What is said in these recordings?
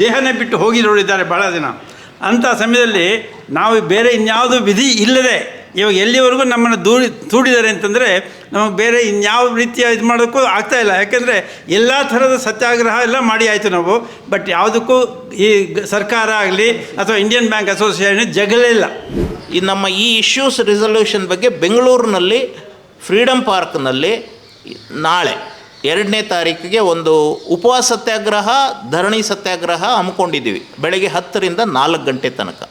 ದೇಹನೇ ಬಿಟ್ಟು ಹೋಗಿ ನೋಡಿದ್ದಾರೆ ಬಹಳ ದಿನ ಅಂಥ ಸಮಯದಲ್ಲಿ ನಾವು ಬೇರೆ ಇನ್ಯಾವುದು ವಿಧಿ ಇಲ್ಲದೆ ಇವಾಗ ಎಲ್ಲಿವರೆಗೂ ನಮ್ಮನ್ನು ದೂಡಿ ದೂಡಿದ್ದಾರೆ ಅಂತಂದರೆ ನಮಗೆ ಬೇರೆ ಇನ್ಯಾವ ರೀತಿಯ ಇದು ಮಾಡೋಕ್ಕೂ ಆಗ್ತಾಯಿಲ್ಲ ಯಾಕೆಂದರೆ ಎಲ್ಲ ಥರದ ಸತ್ಯಾಗ್ರಹ ಎಲ್ಲ ಮಾಡಿ ಆಯಿತು ನಾವು. ಬಟ್ ಯಾವುದಕ್ಕೂ ಈ ಸರ್ಕಾರ ಆಗಲಿ ಅಥವಾ ಇಂಡಿಯನ್ ಬ್ಯಾಂಕ್ ಅಸೋಸಿಯೇಷನ್ ಜಗಳೇ ಇಲ್ಲ. ಈ ನಮ್ಮ ಈ ಇಶ್ಯೂಸ್ ರಿಸಲ್ಯೂಷನ್ ಬಗ್ಗೆ ಬೆಂಗಳೂರಿನಲ್ಲಿ ಫ್ರೀಡಮ್ ಪಾರ್ಕ್ನಲ್ಲಿ ನಾಳೆ ಎರಡನೇ ತಾರೀಕಿಗೆ ಒಂದು ಉಪವಾಸ ಸತ್ಯಾಗ್ರಹ, ಧರಣಿ ಸತ್ಯಾಗ್ರಹ ಹಮ್ಮಿಕೊಂಡಿದ್ದೀವಿ. ಬೆಳಗ್ಗೆ ಹತ್ತರಿಂದ ನಾಲ್ಕು ಗಂಟೆ ತನಕ.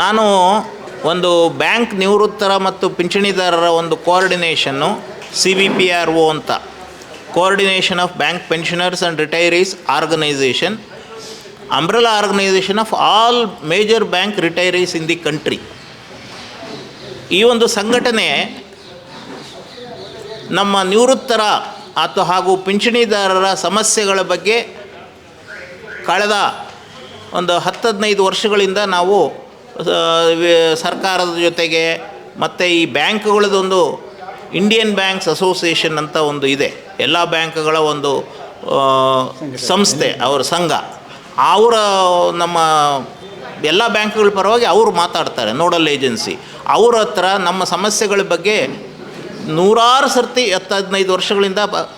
ನಾನು ಒಂದು ಬ್ಯಾಂಕ್ ನಿವೃತ್ತರ ಮತ್ತು ಪಿಂಚಣಿದಾರರ ಒಂದು coordination C B P R O ಅಂತ. Coordination of bank pensioners and retirees organisation umbrella organisation of all major bank retirees in the country ಈ ಒಂದು ಸಂಘಟನೆ ನಮ್ಮ ನಿವೃತ್ತರ ಅಥವಾ ಹಾಗೂ ಪಿಂಚಣಿದಾರರ ಸಮಸ್ಯೆಗಳ ಬಗ್ಗೆ ಕಳೆದ ಒಂದು ಹತ್ತು ಹದಿನೈದು ವರ್ಷಗಳಿಂದ ನಾವು ಸರ್ಕಾರದ ಜೊತೆಗೆ ಮತ್ತು ಈ ಬ್ಯಾಂಕ್ಗಳದೊಂದು ಇಂಡಿಯನ್ ಬ್ಯಾಂಕ್ಸ್ ಅಸೋಸಿಯೇಷನ್ ಅಂತ ಒಂದು ಇದೆ. ಎಲ್ಲ ಬ್ಯಾಂಕ್ಗಳ ಒಂದು ಸಂಸ್ಥೆ, ಅವರ ಸಂಘ. ಅವರ, ನಮ್ಮ ಎಲ್ಲ ಬ್ಯಾಂಕ್ಗಳ ಪರವಾಗಿ ಅವರು ಮಾತಾಡ್ತಾರೆ, ನೋಡಲ್ ಏಜೆನ್ಸಿ. ಅವ್ರ ಹತ್ರ ನಮ್ಮ ಸಮಸ್ಯೆಗಳ ಬಗ್ಗೆ ನೂರಾರು ಸರ್ತಿ ಹತ್ತು ವರ್ಷಗಳಿಂದ ಬ-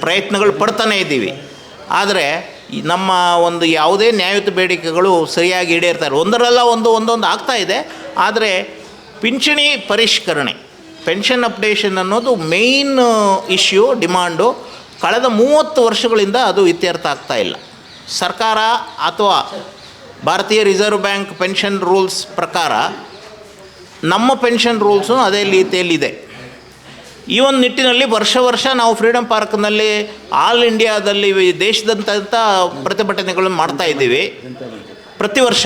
ಪ್ರಯತ್ನಗಳು ಪಡ್ತಾನೇ ಇದ್ದೀವಿ. ಆದರೆ ನಮ್ಮ ಒಂದು ಯಾವುದೇ ನ್ಯಾಯಯುತ ಬೇಡಿಕೆಗಳು ಸರಿಯಾಗಿ ಈಡೇರ್ತಾರೆ ಒಂದರಲ್ಲ ಒಂದು, ಒಂದೊಂದು ಆಗ್ತಾ ಇದೆ. ಆದರೆ ಪಿಂಚಣಿ ಪರಿಷ್ಕರಣೆ, ಪೆನ್ಷನ್ ಅಪ್ಡೇಷನ್ ಅನ್ನೋದು ಮೇಯ್ನ್ ಇಶ್ಯೂ, ಡಿಮಾಂಡು ಕಳೆದ ಮೂವತ್ತು ವರ್ಷಗಳಿಂದ ಅದು ಇತ್ಯರ್ಥ ಆಗ್ತಾ ಇಲ್ಲ. ಸರ್ಕಾರ ಅಥವಾ ಭಾರತೀಯ ರಿಸರ್ವ್ ಬ್ಯಾಂಕ್ ಪೆನ್ಷನ್ ರೂಲ್ಸ್ ಪ್ರಕಾರ ನಮ್ಮ ಪೆನ್ಷನ್ ರೂಲ್ಸು ಅದೇ ರೀತಿಯಲ್ಲಿದೆ ಈ ಒಂದು ನಿಟ್ಟಿನಲ್ಲಿ ವರ್ಷ ವರ್ಷ ನಾವು ಫ್ರೀಡಮ್ ಪಾರ್ಕ್ನಲ್ಲಿ ಆಲ್ ಇಂಡಿಯಾದಲ್ಲಿ ದೇಶದಂತಹ ದೇಶದಂತ ಪ್ರತಿಭಟನೆಗಳನ್ನು ಮಾಡ್ತಾ ಇದ್ದೀವಿ. ಪ್ರತಿ ವರ್ಷ,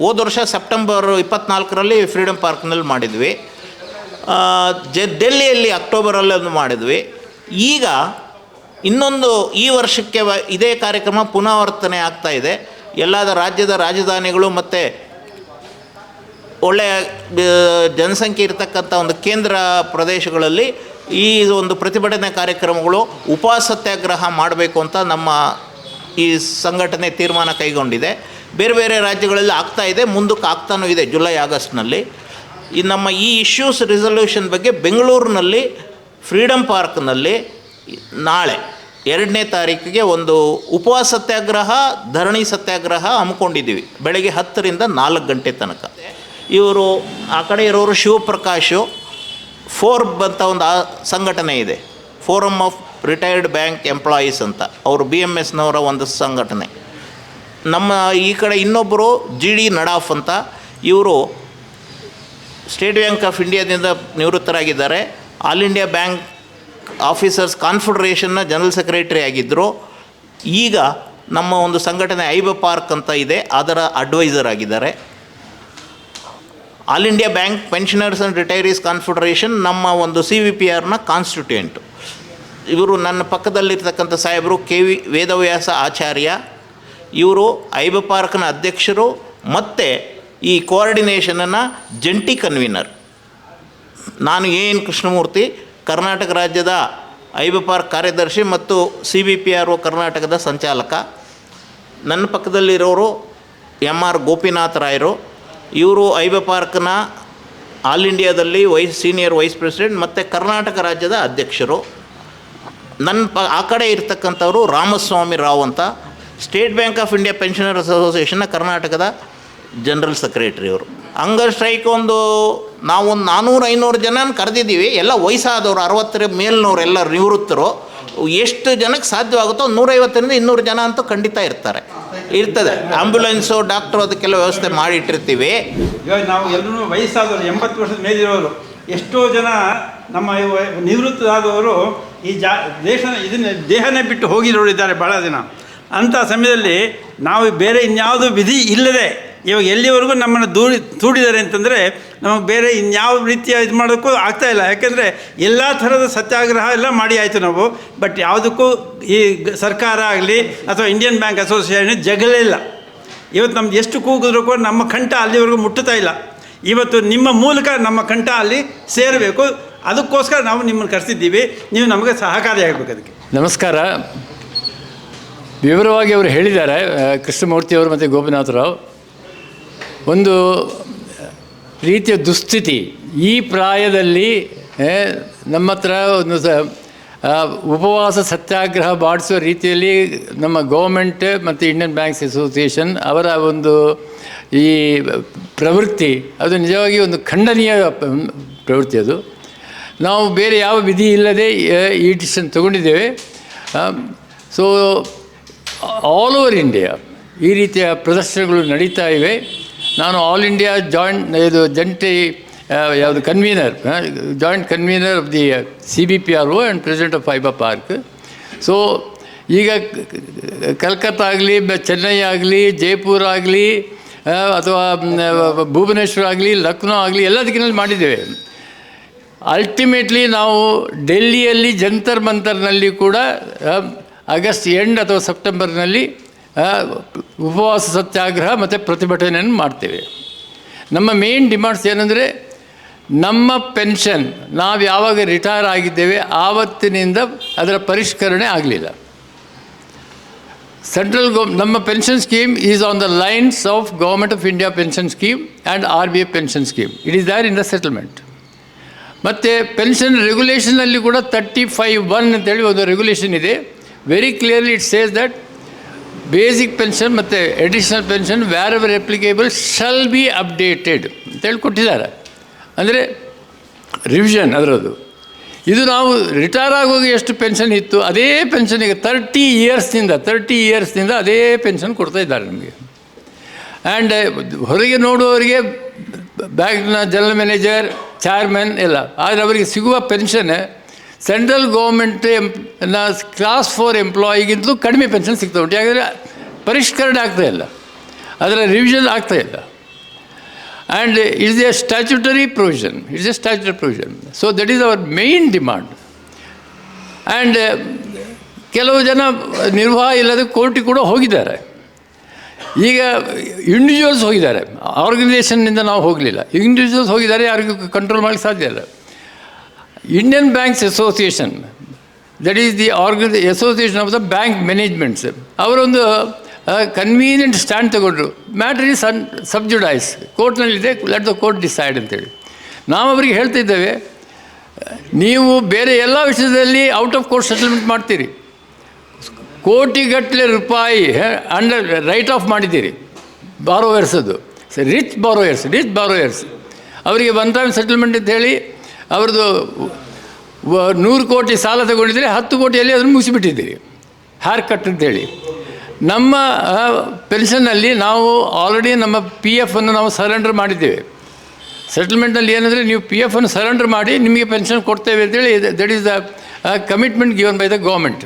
ಹೋದ ವರ್ಷ ಸೆಪ್ಟೆಂಬರ್ ಇಪ್ಪತ್ನಾಲ್ಕರಲ್ಲಿ ಫ್ರೀಡಮ್ ಪಾರ್ಕ್ನಲ್ಲಿ ಮಾಡಿದ್ವಿ. ಜ ಡೆಲ್ಲಿಯಲ್ಲಿ ಅಕ್ಟೋಬರಲ್ಲಿ ಮಾಡಿದ್ವಿ. ಈಗ ಇನ್ನೊಂದು ಈ ವರ್ಷಕ್ಕೆ ಇದೇ ಕಾರ್ಯಕ್ರಮ ಪುನರಾವರ್ತನೆ ಆಗ್ತಾ ಇದೆ. ಎಲ್ಲದ ರಾಜ್ಯದ ರಾಜಧಾನಿಗಳು ಮತ್ತು ಒಳ್ಳೆಯ ಜನಸಂಖ್ಯೆ ಇರತಕ್ಕಂಥ ಒಂದು ಕೇಂದ್ರ ಪ್ರದೇಶಗಳಲ್ಲಿ ಈ ಒಂದು ಪ್ರತಿಭಟನೆ ಕಾರ್ಯಕ್ರಮಗಳು ಉಪ ಸತ್ಯಾಗ್ರಹ ಮಾಡಬೇಕು ಅಂತ ನಮ್ಮ ಈ ಸಂಘಟನೆ ತೀರ್ಮಾನ ಕೈಗೊಂಡಿದೆ. ಬೇರೆ ಬೇರೆ ರಾಜ್ಯಗಳಲ್ಲಿ ಆಗ್ತಾ ಇದೆ, ಮುಂದಕ್ಕೆ ಆಗ್ತಾನೂ ಇದೆ ಜುಲೈ, ಆಗಸ್ಟ್ನಲ್ಲಿ. ಈ ನಮ್ಮ ಈ ಇಶ್ಯೂಸ್ ರಿಸಲ್ಯೂಷನ್ ಬಗ್ಗೆ ಬೆಂಗಳೂರಿನಲ್ಲಿ ಫ್ರೀಡಮ್ ಪಾರ್ಕ್ನಲ್ಲಿ ನಾಳೆ ಎರಡನೇ ತಾರೀಕಿಗೆ ಒಂದು ಉಪವಾಸ ಸತ್ಯಾಗ್ರಹ, ಧರಣಿ ಸತ್ಯಾಗ್ರಹ ಹಮ್ಮಿಕೊಂಡಿದ್ದೀವಿ. ಬೆಳಗ್ಗೆ ಹತ್ತರಿಂದ ನಾಲ್ಕು ಗಂಟೆ ತನಕ. ಇವರು ಆ ಕಡೆ ಇರೋರು ಶಿವಪ್ರಕಾಶು ಫೋರ್ಬ್ ಅಂತ ಒಂದು ಆ ಸಂಘಟನೆ ಇದೆ. Forum of retired bank employees ಅಂತ. ಅವರು ಬಿ ಎಂ ಎಸ್ನವರ ಒಂದು ಸಂಘಟನೆ. ನಮ್ಮ ಈ ಕಡೆ ಇನ್ನೊಬ್ಬರು ಜಿ ಡಿ ನಡಾಫ್ ಅಂತ. ಇವರು ಸ್ಟೇಟ್ ಬ್ಯಾಂಕ್ ಆಫ್ ಇಂಡಿಯಾದಿಂದ ನಿವೃತ್ತರಾಗಿದ್ದಾರೆ. ಆಲ್ ಇಂಡಿಯಾ ಬ್ಯಾಂಕ್ ಆಫೀಸರ್ಸ್ ಕಾನ್ಫೆಡರೇಷನ್ನ ಜನರಲ್ ಸೆಕ್ರೆಟರಿ ಆಗಿದ್ದರು ಈಗ ನಮ್ಮ ಒಂದು ಸಂಘಟನೆ ಐಬ ಪಾರ್ಕ್ ಅಂತ ಇದೆ, ಅದರ ಅಡ್ವೈಸರ್ ಆಗಿದ್ದಾರೆ. All India bank pensioners and retirees confederation ನಮ್ಮ ಒಂದು ಸಿ ವಿ ಪಿ ಆರ್ನ ಕಾನ್ಸ್ಟಿಟ್ಯೂಯೆಂಟು ಇವರು ನನ್ನ ಪಕ್ಕದಲ್ಲಿರ್ತಕ್ಕಂಥ ಸಾಹೇಬರು ಕೆ ವಿ ವೇದವ್ಯಾಸ ಆಚಾರ್ಯ. ಇವರು ಐಬ ಪಾರ್ಕ್ನ ಅಧ್ಯಕ್ಷರು, ಮತ್ತು ಈ ಕೋಆರ್ಡಿನೇಷನನ್ನು ಜಂಟಿ ಕನ್ವೀನರ್ ನಾನು ಎನ್ ಕೃಷ್ಣಮೂರ್ತಿ ಕರ್ನಾಟಕ ರಾಜ್ಯದ ಐಬ ಪಾರ್ಕ್ ಕಾರ್ಯದರ್ಶಿ ಮತ್ತು C B P R O ಕರ್ನಾಟಕದ ಸಂಚಾಲಕ. ನನ್ನ ಪಕ್ಕದಲ್ಲಿರೋರು ಎಂ ಆರ್ ಗೋಪಿನಾಥ್ ರಾಯರು. ಇವರು ಐಬ ಪಾರ್ಕ್ನ ಆಲ್ ಇಂಡಿಯಾದಲ್ಲಿ ವೈಸ್, ಸೀನಿಯರ್ ವೈಸ್ ಪ್ರೆಸಿಡೆಂಟ್ ಮತ್ತು ಕರ್ನಾಟಕ ರಾಜ್ಯದ ಅಧ್ಯಕ್ಷರು. ನನ್ನ ಪ, ಆ ಕಡೆ ಇರ್ತಕ್ಕಂಥವರು ರಾಮಸ್ವಾಮಿ ರಾವ್ ಅಂತ. State Bank of India pensioners ಅಸೋಸಿಯೇಷನ್ನ ಕರ್ನಾಟಕದ ಜನರಲ್ ಸೆಕ್ರೆಟರಿ ಅವರು ಹಂಗರ್ ಸ್ಟ್ರೈಕ್ ಒಂದು ನಾವೊಂದು ನಾನ್ನೂರು ಐನೂರು ಜನನ ಕರೆದಿದ್ದೀವಿ. ಎಲ್ಲ ವಯಸ್ಸಾದವರು, ಅರವತ್ತರ ಮೇಲ್ನವ್ರು ಎಲ್ಲ ನಿವೃತ್ತರು. ಎಷ್ಟು ಜನಕ್ಕೆ ಸಾಧ್ಯವಾಗುತ್ತೋ ನೂರೈವತ್ತರಿಂದ ಇನ್ನೂರು ಜನ ಅಂತೂ ಖಂಡಿತ ಇರ್ತಾರೆ. ಇರ್ತದೆ. ಆಂಬ್ಯುಲೆನ್ಸು, ಡಾಕ್ಟ್ರು ಅದಕ್ಕೆಲ್ಲ ವ್ಯವಸ್ಥೆ ಮಾಡಿಟ್ಟಿರ್ತೀವಿ. ಇವಾಗ ನಾವು ಎಲ್ಲರೂ ವಯಸ್ಸಾದವರು, ಎಂಬತ್ತು ವರ್ಷದ ಮೇಲಿರೋರು, ಎಷ್ಟೋ ಜನ ನಮ್ಮ ನಿವೃತ್ತರಾದವರು ಈ ಜಾ ದೇಶ ಇದನ್ನ ದೇಹನೇ ಬಿಟ್ಟು ಹೋಗಿರೋರು ಇದ್ದಾರೆ ಭಾಳ ದಿನ. ಅಂಥ ಸಮಯದಲ್ಲಿ ನಾವು ಬೇರೆ ಇನ್ಯಾವುದು ವಿಧಿ ಇಲ್ಲದೆ ಇವಾಗ ಎಲ್ಲಿವರೆಗೂ ನಮ್ಮನ್ನು ದೂಡಿ ದೂಡಿದ್ದಾರೆ ಅಂತಂದರೆ ನಮಗೆ ಬೇರೆ ಇನ್ಯಾವ ರೀತಿಯ ಇದು ಮಾಡೋಕ್ಕೂ ಆಗ್ತಾಯಿಲ್ಲ ಯಾಕೆಂದರೆ ಎಲ್ಲ ಥರದ ಸತ್ಯಾಗ್ರಹ ಎಲ್ಲ ಮಾಡಿ ಆಯಿತು ನಾವು. ಬಟ್ ಯಾವುದಕ್ಕೂ ಈ ಸರ್ಕಾರ ಆಗಲಿ ಅಥವಾ ಇಂಡಿಯನ್ ಬ್ಯಾಂಕ್ ಅಸೋಸಿಯೇಷನ್ ಜಗಳೇ ಇಲ್ಲ. ಇವತ್ತು ನಮ್ದು ಎಷ್ಟು ಕೂಗಿದ್ರು ಕೂಡ ನಮ್ಮ ಕಂಠ ಅಲ್ಲಿವರೆಗೂ ಮುಟ್ಟುತ್ತಾ ಇಲ್ಲ. ಇವತ್ತು ನಿಮ್ಮ ಮೂಲಕ ನಮ್ಮ ಕಂಠ ಅಲ್ಲಿ ಸೇರಬೇಕು. ಅದಕ್ಕೋಸ್ಕರ ನಾವು ನಿಮ್ಮನ್ನು ಕರೆಸಿದ್ದೀವಿ. ನೀವು ನಮಗೆ ಸಹಕಾರಿಯಾಗಬೇಕು ಅದಕ್ಕೆ. ನಮಸ್ಕಾರ. ವಿವರವಾಗಿ ಅವರು ಹೇಳಿದ್ದಾರೆ ಕೃಷ್ಣಮೂರ್ತಿಯವರು ಮತ್ತು ಗೋಪಿನಾಥರಾವ್ ಒಂದು ರೀತಿಯ ದುಸ್ಥಿತಿ. ಈ ಪ್ರಾಯದಲ್ಲಿ ನಮ್ಮ ಹತ್ರ ಒಂದು ಸ ಉಪವಾಸ ಸತ್ಯಾಗ್ರಹ ಮಾಡಿಸುವ ರೀತಿಯಲ್ಲಿ ನಮ್ಮ ಗೌರ್ಮೆಂಟ್ ಮತ್ತು ಇಂಡಿಯನ್ ಬ್ಯಾಂಕ್ಸ್ ಅಸೋಸಿಯೇಷನ್ ಅವರ ಒಂದು ಈ ಪ್ರವೃತ್ತಿ, ಅದು ನಿಜವಾಗಿ ಒಂದು ಖಂಡನೀಯ ಪ್ರವೃತ್ತಿ ಅದು. ನಾವು ಬೇರೆ ಯಾವ ವಿಧಿ ಇಲ್ಲದೆ ಈ ಡಿಸಿಷನ್ ತಗೊಂಡಿದ್ದೇವೆ. ಸೊ, ಆಲ್ ಓವರ್ ಇಂಡಿಯಾ ಈ ರೀತಿಯ ಪ್ರದರ್ಶನಗಳು ನಡೀತಾ ಇವೆ. ನಾನು ಆಲ್ ಇಂಡಿಯಾ ಜಾಯಿಂಟ್, ಇದು ಜಂಟಿ ಯಾವುದು convener joint convener of the C B P R O and president of fibre park so ಈಗ ಕಲ್ಕತ್ತಾ ಆಗಲಿ ಚೆನ್ನೈ ಆಗಲಿ, ಜೈಪುರ ಆಗಲಿ ಅಥವಾ ಭುವನೇಶ್ವರ ಆಗಲಿ, ಲಕ್ನೋ ಆಗಲಿ ಎಲ್ಲ ದಿಕ್ಕಿನಲ್ಲಿ ಮಾಡಿದ್ದೇವೆ. ಅಲ್ಟಿಮೇಟ್ಲಿ ನಾವು ಡೆಲ್ಲಿಯಲ್ಲಿ ಜಂತರ್ ಮಂತರ್ನಲ್ಲಿ ಕೂಡ ಆಗಸ್ಟ್ ಎಂಡ್ ಅಥವಾ ಸೆಪ್ಟೆಂಬರ್ನಲ್ಲಿ ಉಪವಾಸ, ಸತ್ಯಾಗ್ರಹ ಮತ್ತು ಪ್ರತಿಭಟನೆಯನ್ನು ಮಾಡ್ತೇವೆ. ನಮ್ಮ ಮೇನ್ ಡಿಮಾಂಡ್ಸ್ ಏನಂದರೆ, ನಮ್ಮ ಪೆನ್ಷನ್ ನಾವು ಯಾವಾಗ ರಿಟೈರ್ ಆಗಿದ್ದೇವೆ, ಆವತ್ತಿನಿಂದ ಅದರ ಪರಿಷ್ಕರಣೆ ಆಗಲಿಲ್ಲ. ಸೆಂಟ್ರಲ್ ಗೌ ನಮ್ಮ pension scheme is on the lines of government of India pension scheme and R B I pension scheme it is there in the settlement ಮತ್ತು ಪೆನ್ಷನ್ ರೆಗ್ಯುಲೇಷನಲ್ಲಿ ಕೂಡ ತರ್ಟಿ ಫೈವ್ ಒನ್ ಅಂತೇಳಿ ಒಂದು ರೆಗ್ಯುಲೇಷನ್ ಇದೆ. Very clearly it says that basic pension ಮತ್ತು additional pension whatever applicable shall be updated ಅಂತೇಳಿ ಕೊಟ್ಟಿದ್ದಾರೆ ಅಂದರೆ ರಿವಿಷನ್ ಅದರದ್ದು. ಇದು ನಾವು ರಿಟೈರ್ ಆಗುವಾಗ ಎಷ್ಟು ಪೆನ್ಷನ್ ಇತ್ತು, ಅದೇ ಪೆನ್ಷನಿಗೆ ತರ್ಟಿ ಇಯರ್ಸ್ನಿಂದ ತರ್ಟಿ ಇಯರ್ಸ್ನಿಂದ ಅದೇ ಪೆನ್ಷನ್ ಕೊಡ್ತಾ ಇದ್ದಾರೆ ನಮಗೆ. ಆ್ಯಂಡ್ ಹೊರಗೆ ನೋಡುವವರಿಗೆ ಬ್ಯಾಂಕ್ನ ಜನರಲ್ ಮ್ಯಾನೇಜರ್ ಚೇರ್ಮನ್ ಎಲ್ಲ, ಆದರೆ ಅವರಿಗೆ ಸಿಗುವ ಪೆನ್ಷನ್ ಸೆಂಟ್ರಲ್ ಗೌರ್ಮೆಂಟ್ ಎಂಪ್ನ ಕ್ಲಾಸ್ ಫೋರ್ ಎಂಪ್ಲಾಯಿಗಿಂತಲೂ ಕಡಿಮೆ ಪೆನ್ಷನ್ ಸಿಗ್ತಾ ಉಂಟು. ಯಾಕಂದರೆ ಪರಿಷ್ಕರಣೆ ಆಗ್ತಾ ಇಲ್ಲ. ಅದರ ರಿವಿಷನ್ ಆಗ್ತಾ ಇಲ್ಲ. And it's a statutory provision it's a statutory provision so that is our main demand and ಕೆಲವು ಜನ ನಿರ್ವಾಹ ಇಲ್ಲದೆ ಕೋರ್ಟಿಗೆ ಕೂಡ ಹೋಗಿದ್ದಾರೆ. ಈಗ ಇಂಡಿವಿಜುವಲ್ಸ್ ಹೋಗಿದ್ದಾರೆ. ಆರ್ಗನೈಸೇಷನ್ನಿಂದ ನಾವು ಹೋಗಲಿಲ್ಲ. ಇಂಡಿವಿಜುವಲ್ಸ್ ಹೋಗಿದ್ದಾರೆ, ಯಾರಿಗೂ ಕಂಟ್ರೋಲ್ ಮಾಡಲಿಕ್ಕೆ ಸಾಧ್ಯ ಇಲ್ಲ. Indian banks association that is the ಆರ್ಗನೈ association of the bank managements ಅವರೊಂದು ಕನ್ವೀನಿಯಂಟ್ ಸ್ಟ್ಯಾಂಡ್ ತಗೊಂಡ್ರು matter is an sub judice ಕೋರ್ಟ್ನಲ್ಲಿದೆ let the court decide ಅಂತೇಳಿ ನಾವು ಅವರಿಗೆ ಹೇಳ್ತಿದ್ದೇವೆ ನೀವು ಬೇರೆ ಎಲ್ಲ ವಿಷಯದಲ್ಲಿ ಔಟ್ ಆಫ್ ಕೋರ್ಟ್ ಸೆಟಲ್ಮೆಂಟ್ ಮಾಡ್ತೀರಿ. ಕೋಟಿಗಟ್ಟಲೆ ರೂಪಾಯಿ ಅಂಡರ್ ರೈಟ್ ಆಫ್ ಮಾಡಿದ್ದೀರಿ. ಬಾರೋಯರ್ಸದ್ದು ರಿಚ್ ಬಾರೋಯರ್ಸ್ ರಿಚ್ ಬಾರೋಯರ್ಸ್ ಅವರಿಗೆ ಒನ್ ಟೈಮ್ ಸೆಟಲ್ಮೆಂಟ್ ಅಂತ ಹೇಳಿ ಅವ್ರದ್ದು ನೂರು ಕೋಟಿ ಸಾಲ ತಗೊಂಡಿದ್ದರೆ ಹತ್ತು ಕೋಟಿಯಲ್ಲಿ ಅದನ್ನು ಮುಗಿಸಿಬಿಟ್ಟಿದ್ದೀರಿ. ಹೇರ್ ಕಟ್ ಅಂತೇಳಿ. ನಮ್ಮ ಪೆನ್ಷನ್ನಲ್ಲಿ ನಾವು ಆಲ್ರೆಡಿ ನಮ್ಮ ಪಿ ಎಫನ್ನು ನಾವು ಸರೆಂಡರ್ ಮಾಡಿದ್ದೇವೆ. ಸೆಟಲ್ಮೆಂಟ್ನಲ್ಲಿ ಏನಂದರೆ ನೀವು ಪಿ ಎಫನ್ನು ಸರೆಂಡರ್ ಮಾಡಿ ನಿಮಗೆ ಪೆನ್ಷನ್ ಕೊಡ್ತೇವೆ ಅಂತೇಳಿ that is the commitment given by the government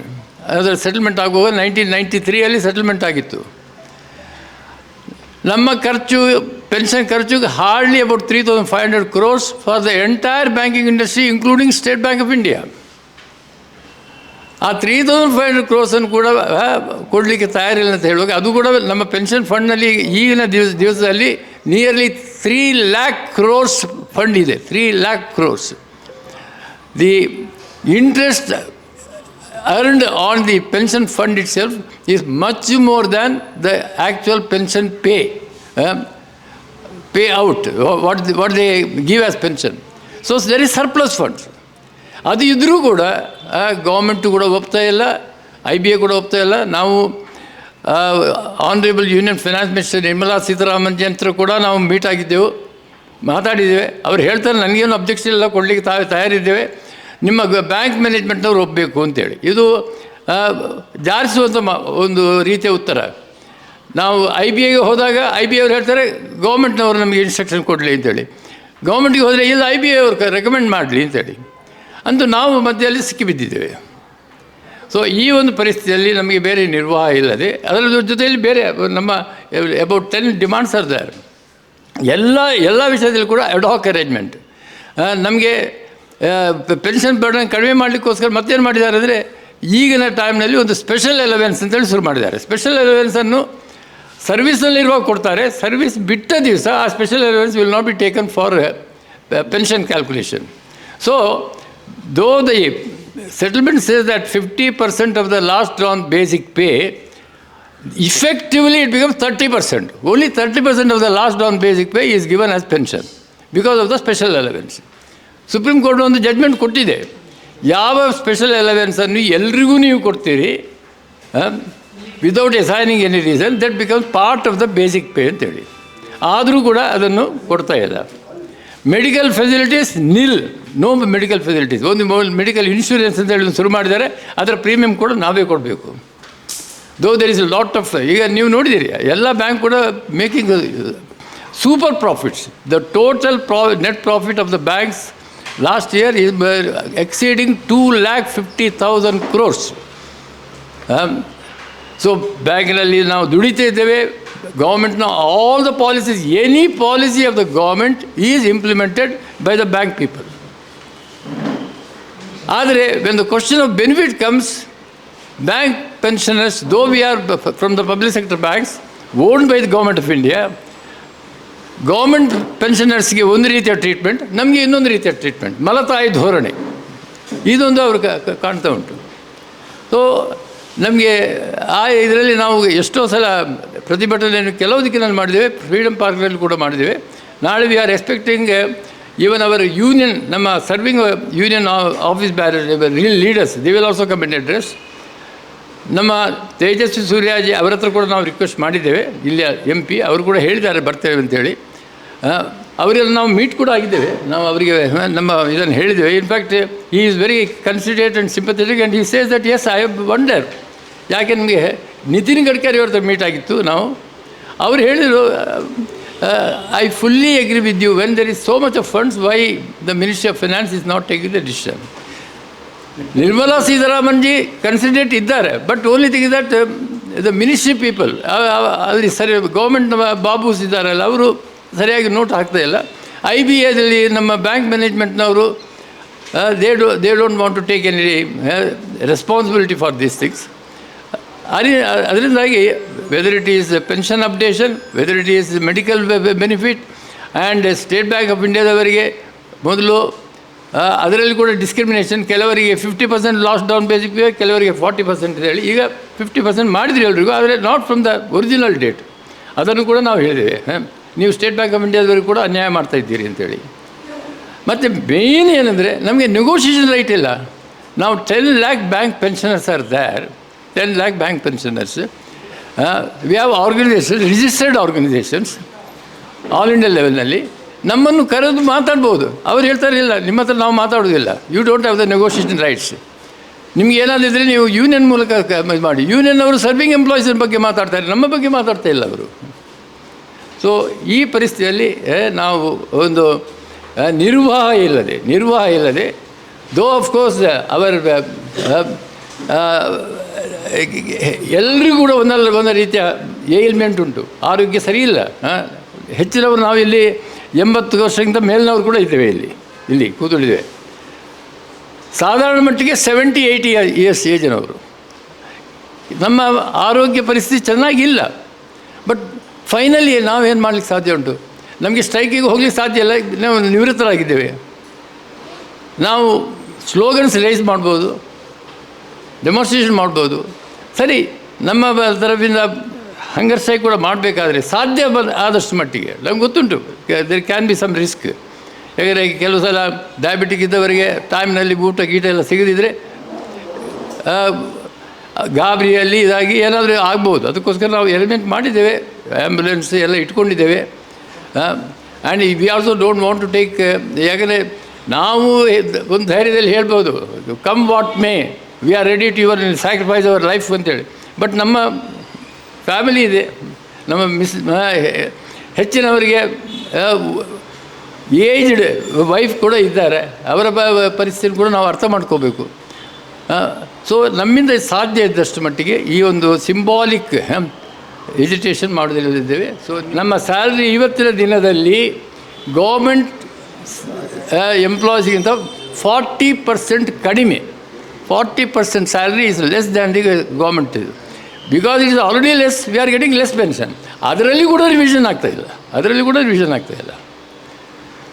ಅದರ ಸೆಟಲ್ಮೆಂಟ್ ಆಗುವಾಗ ನೈನ್ಟೀನ್ ನೈಂಟಿ ತ್ರೀಯಲ್ಲಿ ಸೆಟಲ್ಮೆಂಟ್ ಆಗಿತ್ತು. ನಮ್ಮ ಖರ್ಚು, ಪೆನ್ಷನ್ ಖರ್ಚು hardly about three thousand five hundred crores for the entire banking industry including State Bank of India ಆ ತ್ರೀ ತೌಸಂಡ್ ಫೈವ್ ಹಂಡ್ರೆಡ್ ಕ್ರೋರ್ಸನ್ನು ಕೂಡ ಕೊಡಲಿಕ್ಕೆ ತಯಾರಿಲ್ಲ ಅಂತ ಹೇಳುವಾಗ ಅದು ಕೂಡ ನಮ್ಮ ಪೆನ್ಷನ್ ಫಂಡ್ನಲ್ಲಿ ಈಗಿನ ದಿವಸ, ದಿವಸದಲ್ಲಿ nearly three lakh crores fund ಇದೆ. Three lakh crores the interest earned on the pension fund itself is much more than the actual pension pay, um, pay out, what, what they give as pension. So there is surplus funds. ಅದು ಇದ್ದರೂ ಕೂಡ government ಕೂಡ ಒಪ್ತಾ ಇಲ್ಲ I B A ಕೂಡ ಒಪ್ತಾ ಇಲ್ಲ ನಾವು honourable union finance minister Nirmala Sitharaman ji ಕೂಡ ನಾವು ಮೀಟ್ ಆಗಿದ್ದೆವು ಮಾತಾಡಿದ್ದೇವೆ ಅವ್ರು ಹೇಳ್ತಾರೆ ನನಗೇನು ಅಬ್ಜೆಕ್ಷನ್ ಇಲ್ಲ ಕೊಡಲಿಕ್ಕೆ ತಾ ತಯಾರಿದ್ದೇವೆ ನಿಮ್ಮ ಬ್ಯಾಂಕ್ ಮ್ಯಾನೇಜ್ಮೆಂಟ್ನವ್ರು ಒಪ್ಪಬೇಕು ಅಂತೇಳಿ. ಇದು ಜಾರಿಸುವಂಥ ಮ, ಒಂದು ರೀತಿಯ ಉತ್ತರ. ನಾವು ಐ ಬಿ ಐಗೆ ಹೋದಾಗ ಐ ಬಿ ಐ ಅವ್ರು ಹೇಳ್ತಾರೆ ಗೌರ್ಮೆಂಟ್ನವರು ನಮಗೆ ಇನ್ಸ್ಟ್ರಕ್ಷನ್ ಕೊಡಲಿ ಅಂತೇಳಿ. ಗೌರ್ಮೆಂಟಿಗೆ ಹೋದರೆ, ಇಲ್ಲ ಐ ಬಿ ಐ ಅವ್ರು ರೆಕಮೆಂಡ್ ಮಾಡಲಿ ಅಂತೇಳಿ. ಅಂತೂ ನಾವು ಮಧ್ಯದಲ್ಲಿ ಸಿಕ್ಕಿಬಿದ್ದಿದ್ದೇವೆ ಸೊ ಈ ಒಂದು ಪರಿಸ್ಥಿತಿಯಲ್ಲಿ ನಮಗೆ ಬೇರೆ ನಿರ್ವಾಹ ಇಲ್ಲದೆ, ಅದರ ಜೊತೆಯಲ್ಲಿ ಬೇರೆ, ನಮ್ಮ ಅಬೌಟ್ ಟೆನ್ ಡಿಮಾಂಡ್ಸ್ ಆರ್ ಎಲ್ಲ ಎಲ್ಲ ವಿಷಯದಲ್ಲಿ ಕೂಡ ಅಡ್ಹಾಕ್ ಅರೇಂಜ್ಮೆಂಟ್ ನಮಗೆ ಪೆನ್ಷನ್ ಬರ್ಡನ್ ಕಡಿಮೆ ಮಾಡಲಿಕ್ಕೋಸ್ಕರ ಮತ್ತೇನು ಮಾಡಿದ್ದಾರೆ ಅಂದರೆ ಈಗಿನ ಟೈಮ್ನಲ್ಲಿ ಒಂದು ಸ್ಪೆಷಲ್ ಎಲೆವೆನ್ಸ್ ಅಂತೇಳಿ ಶುರು ಮಾಡಿದ್ದಾರೆ ಸ್ಪೆಷಲ್ ಎಲೆವೆನ್ಸನ್ನು ಸರ್ವಿಸ್ನಲ್ಲಿರುವಾಗ ಕೊಡ್ತಾರೆ ಸರ್ವಿಸ್ ಬಿಟ್ಟ ದಿವಸ ಆ special allowance will not be taken for pension calculation so though the settlement says that fifty percent of the last on basic pay effectively it becomes 30%. Only 30% of the last down basic pay is given as pension because of the special allowance. Supreme court ಒಂದು judgement ಕೊಟ್ಟಿದೆ. ಯಾವ special ಅಲವೆನ್ಸನ್ನು ಎಲ್ರಿಗೂ ನೀವು ಕೊಡ್ತೀರಿ without assigning any reason that becomes part of the basic pay ಅಂತೇಳಿ ಆದರೂ ಕೂಡ ಅದನ್ನು ಕೊಡ್ತಾ ಇಲ್ಲ. Medical facilities nil no medical facilities ಒಂದು ಮೆಡಿಕಲ್ ಇನ್ಶೂರೆನ್ಸ್ ಅಂತ ಹೇಳಿ ಶುರು ಮಾಡಿದ್ದಾರೆ. ಅದರ ಪ್ರೀಮಿಯಂ ಕೂಡ ನಾವೇ ಕೊಡಬೇಕು. ದೋ ದೆರ್ ಇಸ್ ಲಾಟ್ ಆಫ್ ಈಗ ನೀವು ನೋಡಿದ್ದೀರಿ, ಎಲ್ಲ ಬ್ಯಾಂಕ್ ಕೂಡ making super profits the total pro net profit of the banks last year is exceeding two lakh fifty thousand crores so ಬ್ಯಾಂಕಿನಲ್ಲಿ ನಾವು ದುಡಿತಾ ಇದ್ದೇವೆ ಗೌರ್ಮೆಂಟ್ನ all the policies any policy of the government is implemented by the bank people ಆದರೆ when the question of benefit comes bank pensioners though we are from the public sector banks owned by the government of India government ಪೆನ್ಷನರ್ಸ್ಗೆ ಒಂದು ರೀತಿಯ treatment, ನಮಗೆ ಇನ್ನೊಂದು ರೀತಿಯ treatment, ಮಲತಾಯಿ ಧೋರಣೆ. ಇದೊಂದು ಅವರು ಕಾಣ್ತಾ ಉಂಟು. ಸೊ ನಮಗೆ ಆ ಇದರಲ್ಲಿ ನಾವು ಎಷ್ಟೋ ಸಲ ಪ್ರತಿಭಟನೆಯನ್ನು ಕೆಲವು ದಿಕ್ಕಿನಲ್ಲಿ ಮಾಡಿದ್ದೇವೆ ಫ್ರೀಡಮ್ ಪಾರ್ಕ್ನಲ್ಲಿ ಕೂಡ ಮಾಡಿದ್ದೇವೆ. ನಾಳೆ we are expecting even our union ನಮ್ಮ serving union office bearer leaders the will also come in address ನಮ್ಮ ತೇಜಸ್ವಿ ಸೂರ್ಯಾಜಿ ಅವರ ಹತ್ರ ಕೂಡ ನಾವು ರಿಕ್ವೆಸ್ಟ್ ಮಾಡಿದ್ದೇವೆ. ಇಲ್ಲಿ ಎಂ ಪಿ ಅವರು ಕೂಡ ಹೇಳಿದ್ದಾರೆ, ಬರ್ತೇವೆ ಅಂತೇಳಿ. ಅವರೆಲ್ಲ ನಾವು ಮೀಟ್ ಕೂಡ ಆಗಿದ್ದೇವೆ. ನಾವು ಅವರಿಗೆ ನಮ್ಮ ಇದನ್ನು ಹೇಳಿದ್ದೇವೆ. In fact he is very considerate and sympathetic and he says that as I wonder ಯಾಕೆ ನಮಗೆ ನಿತಿನ್ ಗಡ್ಕರಿ ಅವ್ರದ್ದು ಮೀಟ್ ಆಗಿತ್ತು ನಾವು. ಅವ್ರು ಹೇಳಿದರು I fully agree with you when there is so much of funds why the ministry of finance is not taking the decision Nirmala Sitharaman ji considerate ಇದ್ದಾರೆ. But only thing that the ministry people ಅಲ್ಲಿ ಸರಿ government ಬಾಬೂಸ್ ಇದ್ದಾರಲ್ಲ ಅವರು ಸರಿಯಾಗಿ note ಹಾಕ್ತಾ ಇಲ್ಲ. I B ಎದಲ್ಲಿ ನಮ್ಮ bank ಮ್ಯಾನೇಜ್ಮೆಂಟ್ನವರು they do they don't want to take any responsibility for these things ಅದೇ ಅದರಿಂದಾಗಿ whether it is pension updation whether it is medical benefit and State Bank of ಇಂಡಿಯಾದವರಿಗೆ ಮೊದಲು ಅದರಲ್ಲಿ ಕೂಡ ಡಿಸ್ಕ್ರಿಮಿನೇಷನ್ ಕೆಲವರಿಗೆ fifty percent last drawn basic ಕೆಲವರಿಗೆ forty percent ಹೇಳಿ, ಈಗ fifty percent ಮಾಡಿದ್ರಿ ಎಲ್ರಿಗೂ, ಆದರೆ not from the original date ಅದನ್ನು ಕೂಡ ನಾವು ಹೇಳಿದ್ದೇವೆ? ನೀವು ಸ್ಟೇಟ್ ಬ್ಯಾಂಕ್ ಆಫ್ ಇಂಡಿಯಾದವರಿಗೆ ಕೂಡ ಅನ್ಯಾಯ ಮಾಡ್ತಾ ಇದ್ದೀರಿ ಅಂತೇಳಿ. ಮತ್ತು ಮೇನ್ ಏನಂದರೆ ನಮಗೆ ನೆಗೋಷಿಯೇಷನ್ ರೈಟ್ ಇಲ್ಲ. ನಾವು ten lakh bank pensioners are there ten lakh bank pensioners we have organisation registered organisations all India ಲೆವೆಲ್ನಲ್ಲಿ ನಮ್ಮನ್ನು ಕರೆದು ಮಾತಾಡ್ಬೋದು. ಅವ್ರು ಹೇಳ್ತಾರೆ, ಇಲ್ಲ, ನಿಮ್ಮ ಹತ್ರ ನಾವು ಮಾತಾಡೋದಿಲ್ಲ. You don't have the negotiation rights ನಿಮ್ಗೆ ಏನಾದಿದ್ರೆ ನೀವು ಯೂನಿಯನ್ ಮೂಲಕ ಮಾಡಿ. ಯೂನಿಯನ್ ಅವರು ಸರ್ವಿಂಗ್ ಎಂಪ್ಲಾಯೀಸ್ ಬಗ್ಗೆ ಮಾತಾಡ್ತಾರೆ, ನಮ್ಮ ಬಗ್ಗೆ ಮಾತಾಡ್ತಾ ಇಲ್ಲ ಅವರು. ಸೊ ಈ ಪರಿಸ್ಥಿತಿಯಲ್ಲಿ ನಾವು ಒಂದು ನಿರ್ವಾಹ ಇಲ್ಲದೆ ನಿರ್ವಾಹ ಇಲ್ಲದೆ ದೋ ಆಫ್ ಕೋರ್ಸ್ ಅವರ್ ಎಲ್ಲರಿಗೂ ಕೂಡ ಒಂದಲ್ಲ ಒಂದು ರೀತಿಯ ಏಲ್ಮೆಂಟ್ ಉಂಟು. ಆರೋಗ್ಯ ಸರಿ ಇಲ್ಲ ಹೆಚ್ಚಿನವರು ನಾವು ಇಲ್ಲಿ ಎಂಬತ್ತು ವರ್ಷಕ್ಕಿಂತ ಮೇಲಿನವರು ಕೂಡ ಇದ್ದೇವೆ ಇಲ್ಲಿ ಇಲ್ಲಿ ಕೂತ್ಕೊಂಡಿದ್ದೇವೆ. ಸಾಧಾರಣ ಮಟ್ಟಿಗೆ ಸೆವೆಂಟಿ ಏಯ್ಟಿ ಇಯರ್ಸ್ ಏಜಿನವರು ನಮ್ಮ ಆರೋಗ್ಯ ಪರಿಸ್ಥಿತಿ ಚೆನ್ನಾಗಿಲ್ಲ. ಬಟ್ ಫೈನಲಿ ನಾವೇನು ಮಾಡಲಿಕ್ಕೆ ಸಾಧ್ಯ ಉಂಟು? ನಮಗೆ ಸ್ಟ್ರೈಕಿಗೆ ಹೋಗ್ಲಿಕ್ಕೆ ಸಾಧ್ಯ ಇಲ್ಲ, ನಾವು ನಿವೃತ್ತರಾಗಿದ್ದೇವೆ. ನಾವು ಸ್ಲೋಗನ್ಸ್ ರೈಸ್ ಮಾಡ್ಬೋದು ಡೆಮಾನ್ಸ್ಟ್ರೇಷನ್ ಮಾಡ್ಬೋದು. ಸರಿ, ನಮ್ಮ ತರಫಿಂದ ಹಂಗರ್ ಸ್ಟ್ರೈಕ್ ಕೂಡ ಮಾಡಬೇಕಾದ್ರೆ ಸಾಧ್ಯ ಬಂದ ಆದಷ್ಟು ಮಟ್ಟಿಗೆ. ನಮ್ಗೆ ಗೊತ್ತುಂಟು there can be some risk ಯಾಕಂದರೆ ಕೆಲವು ಸಲ ಡಯಾಬಿಟಿಕ್ ಇದ್ದವರಿಗೆ ಟೈಮ್ನಲ್ಲಿ ಊಟ, ಗೀಟ ಎಲ್ಲ ಸಿಗದಿದ್ದರೆ ಗಾಬರಿಯಲ್ಲಿ ಇದಾಗಿ ಏನಾದರೂ ಆಗ್ಬೋದು. ಅದಕ್ಕೋಸ್ಕರ ನಾವು ಎಲಿಮೆಂಟ್ ಮಾಡಿದ್ದೇವೆ. ಆ್ಯಂಬುಲೆನ್ಸ್ ಎಲ್ಲ ಇಟ್ಕೊಂಡಿದ್ದೇವೆ. And we also don't want to take ಯಾಕಂದರೆ ನಾವು ಒಂದು ಧೈರ್ಯದಲ್ಲಿ ಹೇಳ್ಬೋದು come what may we are ready to your sacrifice our life ಅಂತೇಳಿ. ಬಟ್ ನಮ್ಮ ಫ್ಯಾಮಿಲಿ ಇದೆ, ನಮ್ಮ ಮಿಸ್ ಹೆಚ್ಚಿನವರಿಗೆ ಏಜ್ಡ್ ವೈಫ್ ಕೂಡ ಇದ್ದಾರೆ, ಅವರ ಪರಿಸ್ಥಿತಿ ಕೂಡ ನಾವು ಅರ್ಥ ಮಾಡ್ಕೋಬೇಕು. ಸೊ ನಮ್ಮಿಂದ ಸಾಧ್ಯ ಇದ್ದಷ್ಟು ಮಟ್ಟಿಗೆ ಈ ಒಂದು ಸಿಂಬಾಲಿಕ್ ಎಜುಟೇಷನ್ ಮಾಡೋದಿಲ್ಲದಿದ್ದೇವೆ ಸೊ ನಮ್ಮ ಸ್ಯಾಲ್ರಿ ಇವತ್ತಿನ ದಿನದಲ್ಲಿ ಗೌರ್ಮೆಂಟ್ ಎಂಪ್ಲಾಯೀಸ್ಗಿಂತ ಫಾರ್ಟಿ ಪರ್ಸೆಂಟ್ ಕಡಿಮೆ. Forty percent salary is less than the government ಇದು. Because it is already less we are getting less pension ಅದರಲ್ಲಿ ಕೂಡ ರಿವಿಷನ್ ಆಗ್ತಾಯಿಲ್ಲ ಅದರಲ್ಲಿ ಕೂಡ ರಿವಿಷನ್ ಆಗ್ತಾಯಿಲ್ಲ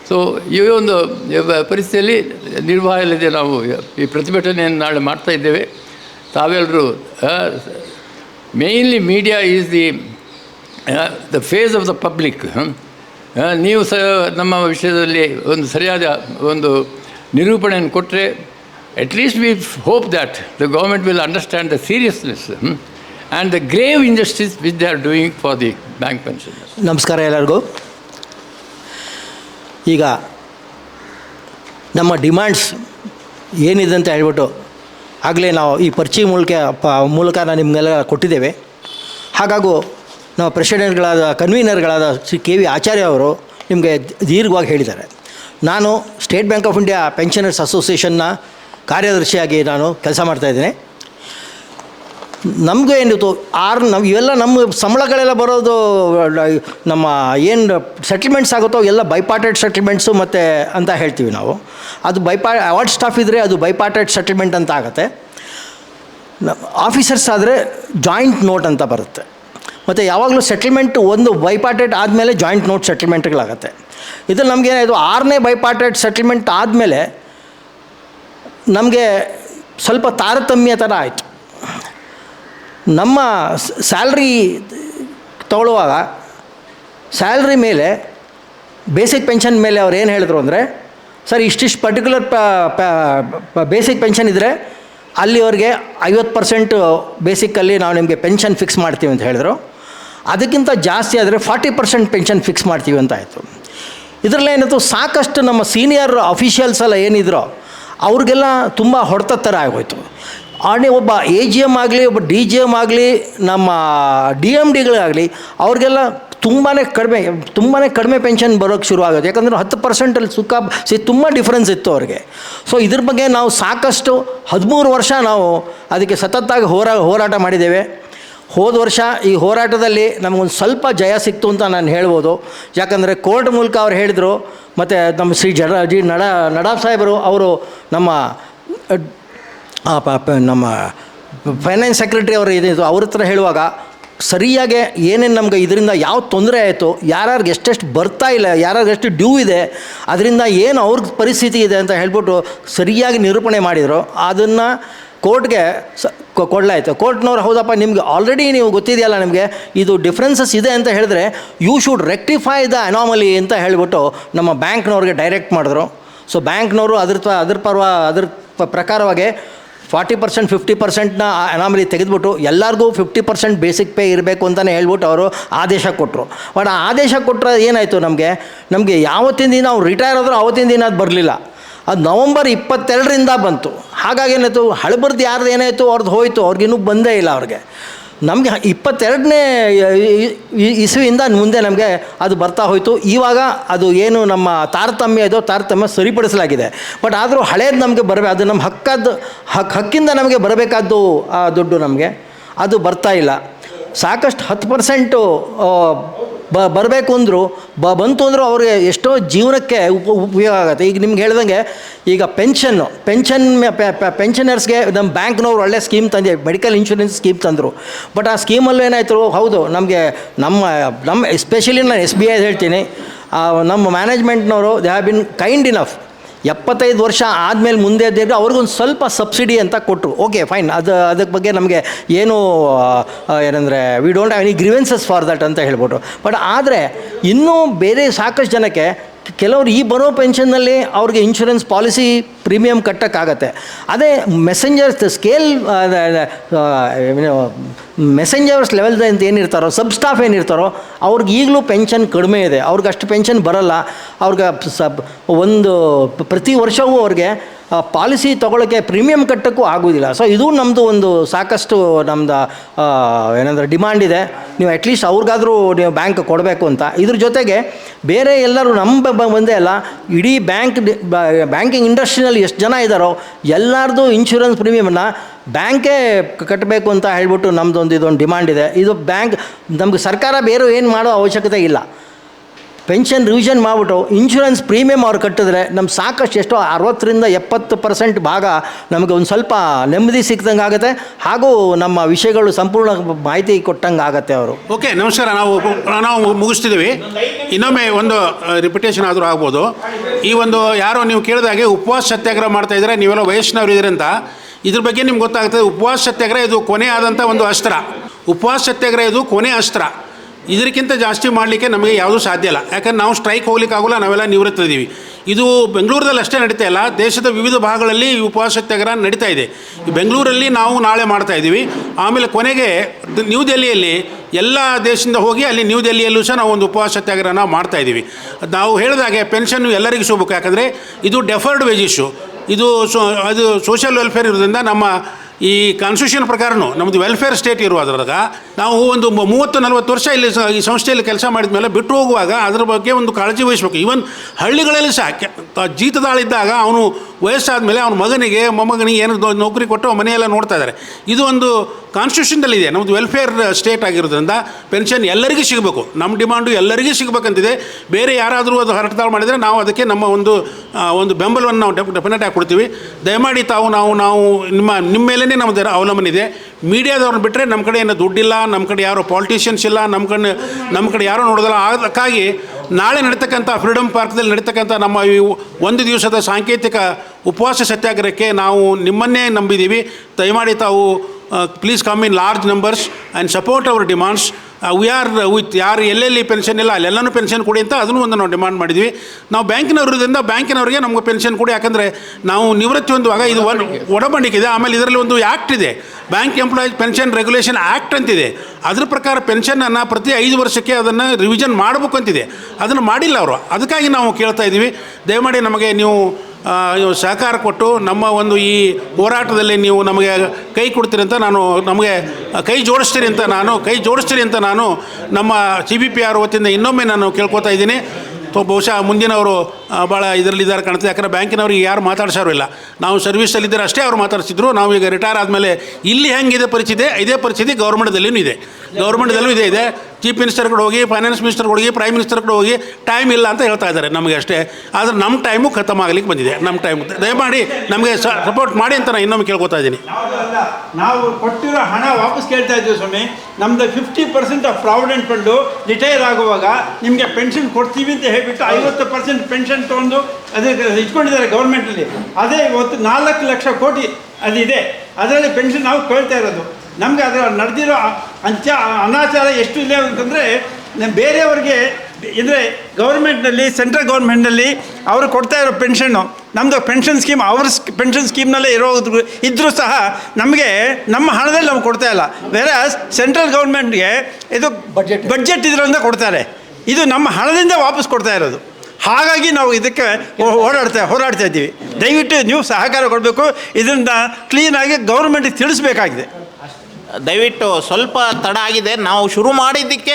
ಸೊ ಈ ಒಂದು ಪರಿಸ್ಥಿತಿಯಲ್ಲಿ ನಿರ್ವಹಣೆ ನಾವು ಈ ಪ್ರತಿಭಟನೆಯನ್ನು ನಾಳೆ ಮಾಡ್ತಾ ಇದ್ದೇವೆ. ತಾವೆಲ್ಲರೂ mainly media is the the face of the public ನೀವು ಸಹ ನಮ್ಮ ವಿಷಯದಲ್ಲಿ ಒಂದು ಸರಿಯಾದ ಒಂದು ನಿರೂಪಣೆಯನ್ನು ಕೊಟ್ಟರೆ at least we hope that the government will understand the seriousness and the grave industries which they are doing for the bank pension ನಮಸ್ಕಾರ ಎಲ್ಲರಿಗೂ. ಈಗ, ನಮ್ಮ ಡಿಮ್ಯಾಂಡ್ಸ್ ಏನಿದೆ ಅಂತ ಹೇಳ್ಬಿಟ್ಟು ಆಗಲೇ ನಾವು ಈ ಪರ್ಚಿ ಮೂಲಕ ಮೂಲಕ ನಾನು ನಿಮಗೆಲ್ಲ ಕೊಟ್ಟಿದ್ದೇವೆ. ಹಾಗಾಗೂ ನಾವು ಪ್ರೆಸಿಡೆಂಟ್ಗಳಾದ, ಕನ್ವೀನರ್ಗಳಾದ ಶ್ರೀ ಕೆ ವಿ ಆಚಾರ್ಯ ಅವರು ನಿಮಗೆ ದೀರ್ಘವಾಗಿ ಹೇಳಿದ್ದಾರೆ. ನಾನು State Bank of India pensioners ಅಸೋಸಿಯೇಷನ್ನ ಕಾರ್ಯದರ್ಶಿಯಾಗಿ ನಾನು ಕೆಲಸ ಮಾಡ್ತಾಯಿದ್ದೇನೆ ನಮಗೂ ಏನಿತ್ತು ಆರು ನಾವು ಇವೆಲ್ಲ ನಮ್ಮ ಸಂಬಳಗಳೆಲ್ಲ ಬರೋದು, ನಮ್ಮ ಏನು ಸೆಟ್ಲ್ಮೆಂಟ್ಸ್ ಆಗುತ್ತೋ ಎಲ್ಲ ಬೈಪಾರ್ಟೆಡ್ ಸೆಟ್ಲ್ಮೆಂಟ್ಸು ಮತ್ತು ಅಂತ ಹೇಳ್ತೀವಿ ನಾವು. ಅದು ಬೈಪಾ ಅವಾರ್ಡ್ ಸ್ಟಾಫ್ ಇದ್ದರೆ ಅದು ಬೈಪಾರ್ಟೆಡ್ ಸೆಟ್ಲ್ಮೆಂಟ್ ಅಂತ ಆಗುತ್ತೆ. ಆಫೀಸರ್ಸ್ ಆದರೆ ಜಾಯಿಂಟ್ ನೋಟ್ ಅಂತ ಬರುತ್ತೆ. ಮತ್ತು ಯಾವಾಗಲೂ ಸೆಟ್ಲ್ಮೆಂಟ್ ಒಂದು ಬೈಪಾರ್ಟೆಡ್ ಆದಮೇಲೆ ಜಾಯಿಂಟ್ ನೋಟ್ ಸೆಟ್ಲ್ಮೆಂಟ್ಗಳಾಗತ್ತೆ ನಮಗೆ ನಮಗೇನಾಯಿತು ಆರನೇ ಬೈಪಾರ್ಟೆಡ್ ಸೆಟ್ಲ್ಮೆಂಟ್ ಆದಮೇಲೆ ನಮಗೆ ಸ್ವಲ್ಪ ತಾರತಮ್ಯ ಥರ ಆಯಿತು. ನಮ್ಮ ಸ್ಯಾಲ್ರಿ ತಗೊಳ್ಳುವಾಗ ಸ್ಯಾಲ್ರಿ ಮೇಲೆ, ಬೇಸಿಕ್ ಪೆನ್ಷನ್ ಮೇಲೆ ಅವ್ರು ಏನು ಹೇಳಿದ್ರು ಅಂದರೆ, ಸರ್ ಇಷ್ಟಿಷ್ಟು ಪರ್ಟಿಕ್ಯುಲರ್ ಬೇಸಿಕ್ ಪೆನ್ಷನ್ ಇದ್ದರೆ ಅಲ್ಲಿವರೆಗೆ ಐವತ್ತು ಪರ್ಸೆಂಟು ಬೇಸಿಕ್ಕಲ್ಲಿ ನಾವು ನಿಮಗೆ ಪೆನ್ಷನ್ ಫಿಕ್ಸ್ ಮಾಡ್ತೀವಿ ಅಂತ ಹೇಳಿದರು. ಅದಕ್ಕಿಂತ ಜಾಸ್ತಿ ಆದರೆ ಫಾರ್ಟಿ ಪರ್ಸೆಂಟ್ ಪೆನ್ಷನ್ ಫಿಕ್ಸ್ ಮಾಡ್ತೀವಿ ಅಂತ ಆಯಿತು. ಇದರಲ್ಲಿ ಏನಿತ್ತು, ಸಾಕಷ್ಟು ನಮ್ಮ ಸೀನಿಯರ್ ಅಫಿಷಿಯಲ್ಸ್ ಎಲ್ಲ ಏನಿದ್ರು, ಅವ್ರಿಗೆಲ್ಲ ತುಂಬ ಹೊಡೆತ ಥರ ಆಗೋಯ್ತು. ಆನೆ ಒಬ್ಬ ಎ ಜಿ ಎಂ ಆಗಲಿ, ಒಬ್ಬ ಡಿ ಜಿ ಎಂ ಆಗಲಿ, ನಮ್ಮ ಡಿ ಎಂ ಡಿಗಳಾಗಲಿ ಅವ್ರಿಗೆಲ್ಲ ತುಂಬಾ ಕಡಿಮೆ ತುಂಬಾ ಕಡಿಮೆ ಪೆನ್ಷನ್ ಬರೋಕ್ಕೆ ಶುರು ಆಗೋದು ಯಾಕಂದರೆ ಹತ್ತು ಪರ್ಸೆಂಟಲ್ಲಿ ಸುಖ, ಸಿ ತುಂಬ ಡಿಫ್ರೆನ್ಸ್ ಇತ್ತು ಅವ್ರಿಗೆ. ಸೊ ಇದ್ರ ಬಗ್ಗೆ ನಾವು ಸಾಕಷ್ಟು ಹದಿಮೂರು ವರ್ಷ ನಾವು ಅದಕ್ಕೆ ಸತತಾಗಿ ಹೋರಾ, ಹೋರಾಟ ಮಾಡಿದ್ದೇವೆ. ಹೋದ ವರ್ಷ ಈ ಹೋರಾಟದಲ್ಲಿ ನಮಗೊಂದು ಸ್ವಲ್ಪ ಜಯ ಸಿಕ್ತು ಅಂತ ನಾನು ಹೇಳ್ಬೋದು. ಯಾಕಂದರೆ ಕೋರ್ಟ್ ಮೂಲಕ ಅವ್ರು ಹೇಳಿದರು, ಮತ್ತು ನಮ್ಮ ಶ್ರೀ ಜಡ, ಜಿ ನಡ, ನಡಾಬ್ ಸಾಹೇಬರು, ಅವರು ನಮ್ಮ ನಮ್ಮ ಫೈನಾನ್ಸ್ ಸೆಕ್ರೆಟರಿ ಅವರು ಏನಿದ್ದು ಅವ್ರ ಹತ್ರ ಹೇಳುವಾಗ, ಸರಿಯಾಗಿ ಏನೇನು ನಮಗೆ ಇದರಿಂದ ಯಾವ ತೊಂದರೆ ಆಯಿತು, ಯಾರ್ಯಾರಿಗೆ ಎಷ್ಟೆಷ್ಟು ಬರ್ತಾ ಇಲ್ಲ, ಯಾರ್ಯಾರಿಗೆ ಎಷ್ಟು ಡ್ಯೂ ಇದೆ, ಅದರಿಂದ ಏನು ಅವ್ರಿಗೆ ಪರಿಸ್ಥಿತಿ ಇದೆ ಅಂತ ಹೇಳ್ಬಿಟ್ಟು ಸರಿಯಾಗಿ ನಿರೂಪಣೆ ಮಾಡಿದರು. ಅದನ್ನು ಕೋರ್ಟ್ಗೆ ಸ ಕೊಡಲಾಯಿತು. ಕೋರ್ಟ್ನವ್ರು, ಹೌದಪ್ಪ, ನಿಮಗೆ ಆಲ್ರೆಡಿ ನೀವು ಗೊತ್ತಿದೆಯಲ್ಲ ನಿಮಗೆ, ಇದು ಡಿಫ್ರೆನ್ಸಸ್ ಇದೆ ಅಂತ ಹೇಳಿದ್ರೆ you should rectify the anomaly ಅಂತ ಹೇಳಿಬಿಟ್ಟು ನಮ್ಮ ಬ್ಯಾಂಕ್ನವ್ರಿಗೆ ಡೈರೆಕ್ಟ್ ಮಾಡಿದ್ರು. ಸೊ ಬ್ಯಾಂಕ್ನವರು ಅದ್ರ ಅದ್ರ ಪರ್ವ ಅದ್ರ ಪ್ರಕಾರವಾಗಿ ಫಾರ್ಟಿ ಪರ್ಸೆಂಟ್, ಫಿಫ್ಟಿ ಪರ್ಸೆಂಟ್ನ ಅನಾಮಲಿ ತೆಗೆದುಬಿಟ್ಟು ಎಲ್ಲರಿಗೂ ಫಿಫ್ಟಿ ಪರ್ಸೆಂಟ್ ಬೇಸಿಕ್ ಪೇ ಇರಬೇಕು ಅಂತಲೇ ಹೇಳ್ಬಿಟ್ಟು ಅವರು ಆದೇಶ ಕೊಟ್ಟರು ಬಟ್ ಆ ಆದೇಶ ಕೊಟ್ಟರೆ ಏನಾಯಿತು ನಮಗೆ? ನಮಗೆ ಯಾವತ್ತಿನ ದಿನ ಅವ್ರು ರಿಟೈರ್ ಆದರೂ ಅವತ್ತಿನ ದಿನ ಅದು ಬರಲಿಲ್ಲ. ಅದು ನವಂಬರ್ ಇಪ್ಪತ್ತೆರಡರಿಂದ ಬಂತು. ಹಾಗಾಗಿ ಏನಾಯಿತು? ಹಳಬರ್ದು ಯಾರ್ದು ಏನಾಯಿತು? ಅವ್ರದ್ದು ಹೋಯಿತು. ಅವ್ರಿಗಿನ್ನೂ ಬಂದೇ ಇಲ್ಲ ಅವ್ರಿಗೆ. ನಮಗೆ ಇಪ್ಪತ್ತೆರಡನೇ ಇಸುವಿಂದ ಮುಂದೆ ನಮಗೆ ಅದು ಬರ್ತಾ ಹೋಯಿತು. ಇವಾಗ ಅದು ಏನು ನಮ್ಮ ತಾರತಮ್ಯ ಇದೋ ತಾರತಮ್ಯ ಸರಿಪಡಿಸಲಾಗಿದೆ. ಬಟ್ ಆದರೂ ಹಳೇದು ನಮಗೆ ಬರಬೇಕು ಅದು ನಮ್ಮ ಹಕ್ಕದ್ದು ಹಕ್ ಹಕ್ಕಿಂದ ನಮಗೆ ಬರಬೇಕಾದ್ದು ಆ ದುಡ್ಡು ನಮಗೆ. ಅದು ಬರ್ತಾ ಇಲ್ಲ. ಸಾಕಷ್ಟು ಹತ್ತು ಪರ್ಸೆಂಟು ಬ, ಬರಬೇಕು ಅಂದರು, ಬ, ಬಂತು ಅಂದರೂ ಅವ್ರಿಗೆ ಎಷ್ಟೋ ಜೀವನಕ್ಕೆ ಉಪ, ಉಪಯೋಗ ಆಗುತ್ತೆ. ಈಗ ನಿಮ್ಗೆ ಹೇಳ್ದಂಗೆ, ಈಗ ಪೆನ್ಷನ್ನು ಪೆನ್ಷನ್ ಪೆನ್ಷನರ್ಸ್ಗೆ ನಮ್ಮ ಬ್ಯಾಂಕ್ನವ್ರು ಒಳ್ಳೆ ಸ್ಕೀಮ್ ತಂದೆ ಮೆಡಿಕಲ್ ಇನ್ಶೂರೆನ್ಸ್ ಸ್ಕೀಮ್ ತಂದರು. ಬಟ್ ಆ ಸ್ಕೀಮಲ್ಲೂ ಏನಾಯಿತು, ಹೌದು, ನಮಗೆ ನಮ್ಮ ನಮ್ಮ ಎಸ್ಪೆಷಲಿ ನಾನು ಎಸ್ ಬಿ ಐ ಹೇಳ್ತೀನಿ ನಮ್ಮ ಮ್ಯಾನೇಜ್ಮೆಂಟ್ನವರು they have been kind enough ಎಪ್ಪತ್ತೈದು ವರ್ಷ ಆದಮೇಲೆ ಮುಂದೆ ಅದೇ ಅವ್ರಿಗೊಂದು ಸ್ವಲ್ಪ ಸಬ್ಸಿಡಿ ಅಂತ ಕೊಟ್ಟರು ಓಕೆ ಫೈನ್ ಅದು ಅದಕ್ಕೆ ಬಗ್ಗೆ ನಮಗೆ ಏನು ಏನಂದರೆ we don't have any grievances for that ಅಂತ ಹೇಳ್ಬಿಟ್ಟು ಬಟ್ ಆದರೆ, ಇನ್ನೂ ಬೇರೆ ಸಾಕಷ್ಟು ಜನಕ್ಕೆ ಕೆಲವರು ಈ ಬರೋ ಪೆನ್ಷನ್ನಲ್ಲಿ ಅವ್ರಿಗೆ ಇನ್ಶೂರೆನ್ಸ್ ಪಾಲಿಸಿ ಪ್ರೀಮಿಯಂ ಕಟ್ಟೋಕ್ಕಾಗತ್ತೆ. ಅದೇ ಮೆಸೆಂಜರ್ಸ್ ಸ್ಕೇಲ್ ಮೆಸೆಂಜರ್ಸ್ ಲೆವೆಲ್ ಅಂತ ಏನಿರ್ತಾರೋ ಸಬ್ ಸ್ಟಾಫ್ ಏನಿರ್ತಾರೋ, ಅವ್ರಿಗೆ ಈಗಲೂ ಪೆನ್ಷನ್ ಕಡಿಮೆ ಇದೆ. ಅವ್ರಿಗೆ ಅಷ್ಟು ಪೆನ್ಷನ್ ಬರೋಲ್ಲ. ಅವ್ರಿಗೆ ಸಬ್ ಒಂದು ಪ್ರತಿ ವರ್ಷವೂ ಅವ್ರಿಗೆ ಪಾಲಿಸಿ ತೊಗೊಳಕ್ಕೆ ಪ್ರೀಮಿಯಂ ಕಟ್ಟೋಕ್ಕೂ ಆಗೋದಿಲ್ಲ. ಸೊ ಇದು ನಮ್ಮದು ಒಂದು ಸಾಕಷ್ಟು ನಮ್ಮದು ಏನಂದ್ರೆ ಡಿಮ್ಯಾಂಡ್ ಇದೆ. ನೀವು ಅಟ್ಲೀಸ್ಟ್ ಅವ್ರಿಗಾದರೂ ನೀವು ಬ್ಯಾಂಕ್ ಕೊಡಬೇಕು ಅಂತ. ಇದ್ರ ಜೊತೆಗೆ ಬೇರೆ ಎಲ್ಲರೂ ನಮ್ಮ ಒಂದೇ ಅಲ್ಲ, ಇಡೀ ಬ್ಯಾಂಕ್ ಬ್ಯಾಂಕಿಂಗ್ ಇಂಡಸ್ಟ್ರಿನಲ್ಲಿ ಎಷ್ಟು ಜನ ಇದ್ದಾರೋ ಎಲ್ಲರದ್ದು ಇನ್ಶೂರೆನ್ಸ್ ಪ್ರೀಮಿಯಮನ್ನು ಬ್ಯಾಂಕೇ ಕಟ್ಟಬೇಕು ಅಂತ ಹೇಳ್ಬಿಟ್ಟು ನಮ್ಮದೊಂದು ಇದೊಂದು ಡಿಮ್ಯಾಂಡ್ ಇದೆ. ಇದು ಬ್ಯಾಂಕ್, ನಮ್ಗೆ ಸರ್ಕಾರ ಬೇರೆ ಏನು ಮಾಡೋ ಅವಶ್ಯಕತೆ ಇಲ್ಲ. ಪೆನ್ಷನ್ ರಿವಿಷನ್ ಮಾಡಿಬಿಟ್ಟು ಇನ್ಶೂರೆನ್ಸ್ ಪ್ರೀಮಿಯಮ್ ಅವ್ರು ಕಟ್ಟಿದ್ರೆ ನಮ್ಮ ಸಾಕಷ್ಟು ಎಷ್ಟೋ ಅರವತ್ತರಿಂದ ಎಪ್ಪತ್ತು ಪರ್ಸೆಂಟ್ ಭಾಗ ನಮಗೆ ಒಂದು ಸ್ವಲ್ಪ ನೆಮ್ಮದಿ ಸಿಕ್ದಂಗೆ ಆಗುತ್ತೆ. ಹಾಗೂ ನಮ್ಮ ವಿಷಯಗಳು ಸಂಪೂರ್ಣ ಮಾಹಿತಿ ಕೊಟ್ಟಂಗೆ ಆಗುತ್ತೆ ಅವರು. ಓಕೆ, ನಮಸ್ಕಾರ. ನಾವು ನಾವು ಮುಗಿಸ್ತಿದ್ದೀವಿ. ಇನ್ನೊಮ್ಮೆ ಒಂದು ರಿಪಿಟೇಷನ್ ಆದರೂ ಆಗ್ಬೋದು. ಈ ಒಂದು ಯಾರೋ ನೀವು ಕೇಳಿದಾಗೆ ಉಪವಾಸ ಸತ್ಯಾಗ್ರಹ ಮಾಡ್ತಾ ಇದ್ದಾರೆ ನೀವೆಲ್ಲ ವಯಸ್ಸಿನವ್ರು ಇದ್ದೀರಿ ಅಂತ. ಇದ್ರ ಬಗ್ಗೆ ನಿಮ್ಗೆ ಗೊತ್ತಾಗ್ತದೆ, ಉಪವಾಸ ಸತ್ಯಾಗ್ರಹ ಇದು ಕೊನೆ ಆದಂಥ ಒಂದು ಅಸ್ತ್ರ. ಉಪವಾಸ ಸತ್ಯಾಗ್ರಹ ಇದು ಕೊನೆ ಅಸ್ತ್ರ. ಇದಕ್ಕಿಂತ ಜಾಸ್ತಿ ಮಾಡಲಿಕ್ಕೆ ನಮಗೆ ಯಾವುದೂ ಸಾಧ್ಯ ಇಲ್ಲ. ಯಾಕಂದ್ರೆ ನಾವು ಸ್ಟ್ರೈಕ್ ಹೋಗ್ಲಿಕ್ಕೆ ಆಗೋಲ್ಲ, ನಾವೆಲ್ಲ ನಿವೃತ್ತಿದ್ದೀವಿ ಇದು ಬೆಂಗಳೂರಲ್ಲಿ ಅಷ್ಟೇ ನಡೀತಾ ಇಲ್ಲ. ದೇಶದ ವಿವಿಧ ಭಾಗಗಳಲ್ಲಿ ಈ ಉಪವಾಸ ಸತ್ಯಾಗ್ರಹ ನಡೀತಾ ಇದೆ. ಬೆಂಗಳೂರಲ್ಲಿ ನಾವು ನಾಳೆ ಮಾಡ್ತಾ ಇದ್ದೀವಿ ಆಮೇಲೆ ಕೊನೆಗೆ ನ್ಯೂ ದೆಹಲಿಯಲ್ಲಿ ಎಲ್ಲ ದೇಶದಿಂದ ಹೋಗಿ ಅಲ್ಲಿ ನ್ಯೂ ದೆಹಲಿಯಲ್ಲೂ ಸಹ ನಾವು ಒಂದು ಉಪವಾಸ ಸತ್ಯಾಗ್ರಹನ ಮಾಡ್ತಾ ಇದ್ದೀವಿ ನಾವು ಹೇಳಿದಾಗೆ ಪೆನ್ಷನ್ ಎಲ್ಲರಿಗೂ ಸಿಗಬೇಕು ಯಾಕಂದರೆ ಇದು ಡೆಫರ್ಡ್ ವೇಜಿಸ್ಸು ಇದು ಸೊ ಅದು ಸೋಷಿಯಲ್ ವೆಲ್ಫೇರ್ ಇರೋದ್ರಿಂದ ನಮ್ಮ ಈ ಕಾನ್ಸ್ಟಿಟ್ಯೂಷನ್ ಪ್ರಕಾರನೂ ನಮ್ಮದು ವೆಲ್ಫೇರ್ ಸ್ಟೇಟ್ ಇರುವುದ್ರಾಗ ನಾವು ಒಂದು ಮೂವತ್ತು, ನಲವತ್ತು ವರ್ಷ ಇಲ್ಲಿ ಈ ಸಂಸ್ಥೆಯಲ್ಲಿ ಕೆಲಸ ಮಾಡಿದ ಮೇಲೆ ಬಿಟ್ಟು ಹೋಗುವಾಗ ಅದರ ಬಗ್ಗೆ ಒಂದು ಕಾಳಜಿ ವಹಿಸಬೇಕು. ಈವನ್ ಹಳ್ಳಿಗಳಲ್ಲಿ ಸಹ ಜೀತದಾಳಿದ್ದಾಗ ಅವನು ವಯಸ್ಸಾದ ಮೇಲೆ ಅವನ ಮಗನಿಗೆ, ಮೊಮ್ಮಗನಿಗೆ ಏನು ನೌಕರಿ ಕೊಟ್ಟು ಮನೆಯೆಲ್ಲ ನೋಡ್ತಾ ಇದ್ದಾರೆ ಇದು ಒಂದು ಕಾನ್ಸ್ಟಿಟ್ಯೂಷನ್ದಲ್ಲಿದೆ ನಮ್ಮದು ವೆಲ್ಫೇರ್ ಸ್ಟೇಟ್ ಆಗಿರೋದ್ರಿಂದ ಪೆನ್ಷನ್ ಎಲ್ಲರಿಗೂ ಸಿಗಬೇಕು. ನಮ್ಮ ಡಿಮಾಂಡು ಎಲ್ಲರಿಗೂ ಸಿಗಬೇಕಂತಿದೆ. ಬೇರೆ ಯಾರಾದರೂ ಅದು ಹರಟದಾಳು ಮಾಡಿದರೆ ನಾವು ಅದಕ್ಕೆ ನಮ್ಮ ಒಂದು ಒಂದು ಬೆಂಬಲವನ್ನು ನಾವು ಡೆಫ್ ಡೆಫಿನೆಟ್ ಆಗಿ ಕೊಡ್ತೀವಿ. ದಯಮಾಡಿ ತಾವು ನಾವು ನಾವು ನಿಮ್ಮ ನಿಮ್ಮ ಮೇಲೇ ನಮ್ಮದು ಅವಲಂಬನೆ ಇದೆ. ಮೀಡಿಯಾದವ್ರನ್ನ ಬಿಟ್ಟರೆ ನಮ್ಮ ಕಡೆ ಏನು ದುಡ್ಡಿಲ್ಲ ನಮ್ಮ ಕಡೆ ಯಾರೋ ಪಾಲಿಟಿಷಿಯನ್ಸ್ ಇಲ್ಲ ನಮ್ಮ ಕಡೆ ನಮ್ಮ ಕಡೆ ಯಾರೂ ನೋಡೋದಿಲ್ಲ. ಅದಕ್ಕಾಗಿ ನಾಳೆ ನಡೀತಕ್ಕಂಥ ಫ್ರೀಡಮ್ ಪಾರ್ಕ್ದಲ್ಲಿ ನಡೀತಕ್ಕಂಥ ನಮ್ಮ ಈ ಒಂದು ದಿವಸದ ಸಾಂಕೇತಿಕ ಉಪವಾಸ ಸತ್ಯಾಗ್ರಹಕ್ಕೆ ನಾವು ನಿಮ್ಮನ್ನೇ ನಂಬಿದ್ದೀವಿ. ದಯಮಾಡಿ ತಾವು please come in large numbers and support our demands we are with ಯಾರು ಎಲ್ಲೆಲ್ಲಿ ಪೆನ್ಷನ್ ಇಲ್ಲ, ಅಲ್ಲೆಲ್ಲನೂ ಪೆನ್ಷನ್ ಕೊಡಿ ಅಂತ ಅದನ್ನು ಒಂದು ನಾವು ಡಿಮಾಂಡ್ ಮಾಡಿದ್ವಿ. ನಾವು ಬ್ಯಾಂಕಿನವರಿಂದ ಬ್ಯಾಂಕಿನವರಿಗೆ ನಮಗೆ ಪೆನ್ಷನ್ ಕೊಡಿ, ಯಾಕಂದರೆ ನಾವು ನಿವೃತ್ತಿ ಹೊಂದುವಾಗ ಇದು ಒನ್ ಒಡಂಬಡಿಕೆ ಇದೆ. ಆಮೇಲೆ ಇದರಲ್ಲಿ ಒಂದು ಆ್ಯಕ್ಟ್ ಇದೆ. Bank employees pension regulation act ಅಂತಿದೆ. ಅದ್ರ ಪ್ರಕಾರ ಪೆನ್ಷನನ್ನು ಪ್ರತಿ ಐದು ವರ್ಷಕ್ಕೆ ಅದನ್ನು ರಿವಿಷನ್ ಮಾಡಬೇಕು ಅಂತಿದೆ. ಅದನ್ನು ಮಾಡಿಲ್ಲ ಅವರು. ಅದಕ್ಕಾಗಿ ನಾವು ಕೇಳ್ತಾ ಇದ್ದೀವಿ ದಯಮಾಡಿ ನಮಗೆ ನೀವು ಸಹಕಾರ ಕೊಟ್ಟು ನಮ್ಮ ಒಂದು ಈ ಹೋರಾಟದಲ್ಲಿ ನೀವು ನಮಗೆ ಕೈ ಕೊಡ್ತೀರಿ ಅಂತ ನಾನು ನಮಗೆ ಕೈ ಜೋಡಿಸ್ತೀರಿ ಅಂತ ನಾನು, ಕೈ ಜೋಡಿಸ್ತೀರಿ ಅಂತ ನಾನು ನಮ್ಮ ಸಿ ಬಿ ಪಿ ಆರ್ ವತಿಯಿಂದ ಇನ್ನೊಮ್ಮೆ ನಾನು ಕೇಳ್ಕೊತಾ ಇದ್ದೀನಿ. ಬಹುಶಃ ಮುಂದಿನವರು ಭಾಳ ಇದರಲ್ಲಿದ್ದಾರೆ ಕಾಣುತ್ತೆ ಯಾಕಂದರೆ ಬ್ಯಾಂಕಿನವ್ರಿಗೆ ಯಾರು ಮಾತಾಡ್ಸೋರು ಇಲ್ಲ. ನಾವು ಸರ್ವಿಸಲ್ಲಿದ್ದರೆ ಅಷ್ಟೇ ಅವ್ರು ಮಾತಾಡ್ಸಿದ್ರು. ನಾವು ಈಗ ರಿಟೈರ್ ಆದಮೇಲೆ ಇಲ್ಲಿ ಹೆಂಗಿದೆ ಪರಿಸ್ಥಿತಿ? ಇದೇ ಪರಿಸ್ಥಿತಿ ಗೌರ್ಮೆಂಟ್ದಲ್ಲಿಯೂ ಇದೆ. ಗೌರ್ಮೆಂಟ್ದಲ್ಲೂ ಇದೆ ಇದೆ. ಚೀಫ್ ಮಿನಿಸ್ಟರ್ ಕಡೆ ಹೋಗಿ ಫೈನಾನ್ಸ್ ಮಿನಿಸ್ಟರ್ ಹೋಗಿ ಪ್ರೈಮ್ ಮಿನಿಸ್ಟರ್ ಕಡೆ ಹೋಗಿ ಟೈಮ್ ಇಲ್ಲ ಅಂತ ಹೇಳ್ತಾ ಇದ್ದಾರೆ ನಮಗೆ ಅಷ್ಟೇ. ಆದರೆ ನಮ್ಮ ಟೈಮು ಖತಮ್ ಆಗಲಿಕ್ಕೆ ಬಂದಿದೆ ನಮ್ಮ ಟೈಮ್ ದಯಮಾಡಿ ನಮಗೆ ಸಪೋರ್ಟ್ ಮಾಡಿ ಅಂತ ನಾನು ಇನ್ನೊಮ್ಮೆ ಕೇಳ್ಕೊತಾ ಇದ್ದೀನಿ. ನಾವು ಕೊಟ್ಟಿರೋ ಹಣ ವಾಪಸ್ ಕೇಳ್ತಾ ಇದ್ದೀವಿ ಸ್ವಾಮಿ. ನಮ್ದು fifty percent of provident fund retire ಆಗುವಾಗ ನಿಮಗೆ ಪೆನ್ಷನ್ ಕೊಡ್ತೀವಿ ಅಂತ ಹೇಳಿಬಿಟ್ಟು ಐವತ್ತು ಪರ್ಸೆಂಟ್ ಪೆನ್ಷನ್ ತೊಗೊಂಡು ಅದಕ್ಕೆ ಇಟ್ಕೊಂಡಿದ್ದಾರೆ ಗೌರ್ಮೆಂಟಲ್ಲಿ ಅದೇ ಇವತ್ತು ನಾಲ್ಕು ಲಕ್ಷ ಕೋಟಿ ಅದಿದೆ. ಅದರಲ್ಲಿ ಪೆನ್ಷನ್ ನಾವು ಕೇಳ್ತಾ ಇರೋದು. ನಮಗೆ ಅದರ ನಡೆದಿರೋ ಅಂಚ ಅನಾಚಾರ ಎಷ್ಟು ಇಲ್ಲ ಅಂತಂದರೆ ಬೇರೆಯವ್ರಿಗೆ ಅಂದರೆ ಗೌರ್ಮೆಂಟ್ನಲ್ಲಿ ಸೆಂಟ್ರಲ್ ಗೌರ್ಮೆಂಟ್ನಲ್ಲಿ ಅವರು ಕೊಡ್ತಾ ಇರೋ ಪೆನ್ಷನ್ನು ನಮ್ಮದು ಪೆನ್ಷನ್ ಸ್ಕೀಮ್ ಅವ್ರ ಪೆನ್ಷನ್ ಸ್ಕೀಮ್ನಲ್ಲೇ ಇರೋ ಇದ್ದರೂ ಸಹ ನಮಗೆ ನಮ್ಮ ಹಣದಲ್ಲಿ ನಾವು ಕೊಡ್ತಾ ಇಲ್ಲ. ಬೇರೆ ಸೆಂಟ್ರಲ್ ಗೌರ್ಮೆಂಟ್ಗೆ ಇದು ಬಜೆಟ್ ಬಡ್ಜೆಟ್ ಇದರಿಂದ ಕೊಡ್ತಾರೆ. ಇದು ನಮ್ಮ ಹಣದಿಂದ ವಾಪಸ್ ಕೊಡ್ತಾ ಇರೋದು. ಹಾಗಾಗಿ ನಾವು ಇದಕ್ಕೆ ಓಡಾಡ್ತಾ ಹೋರಾಡ್ತಾ ಇದ್ದೀವಿ. ದಯವಿಟ್ಟು ನೀವು ಸಹಕಾರ ಕೊಡಬೇಕು. ಇದರಿಂದ ಕ್ಲೀನಾಗಿ ಗೌರ್ಮೆಂಟಿಗೆ ತಿಳಿಸ್ಬೇಕಾಗಿದೆ. ದಯವಿಟ್ಟು ಸ್ವಲ್ಪ ತಡ ಆಗಿದೆ. ನಾವು ಶುರು ಮಾಡಿದ್ದಕ್ಕೆ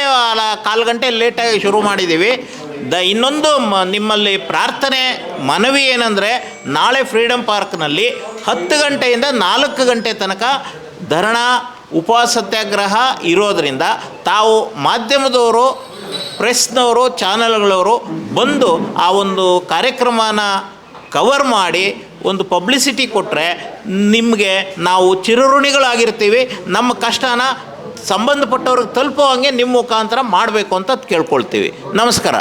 ಕಾಲು ಗಂಟೆ ಲೇಟಾಗಿ ಶುರು ಮಾಡಿದ್ದೀವಿ. ದ, ಇನ್ನೊಂದು ಮ, ನಿಮ್ಮಲ್ಲಿ ಪ್ರಾರ್ಥನೆ, ಮನವಿ ಏನಂದರೆ, ನಾಳೆ ಫ್ರೀಡಮ್ ಪಾರ್ಕ್ನಲ್ಲಿ ಹತ್ತು ಗಂಟೆಯಿಂದ ನಾಲ್ಕು ಗಂಟೆ ತನಕ ಧರಣಾ, ಉಪವಾಸ ಸತ್ಯಾಗ್ರಹ ಇರೋದರಿಂದ ತಾವು ಮಾಧ್ಯಮದವರು ಪ್ರೆಸ್ನವರು ಚಾನಲ್ಗಳವರು ಬಂದು ಆ ಒಂದು ಕಾರ್ಯಕ್ರಮನ ಕವರ್ ಮಾಡಿ ಒಂದು ಪಬ್ಲಿಸಿಟಿ ಕೊಟ್ಟರೆ ನಿಮಗೆ ನಾವು ಚಿರಋಣಿಗಳಾಗಿರ್ತೀವಿ, ನಮ್ಮ ಕಷ್ಟನ ಸಂಬಂಧಪಟ್ಟವ್ರಿಗೆ ತಲುಪೋ ಹಂಗೆ ನಿಮ್ಮ ಮುಖಾಂತರ ಮಾಡಬೇಕು ಅಂತ ಕೇಳ್ಕೊಳ್ತೀವಿ. ನಮಸ್ಕಾರ.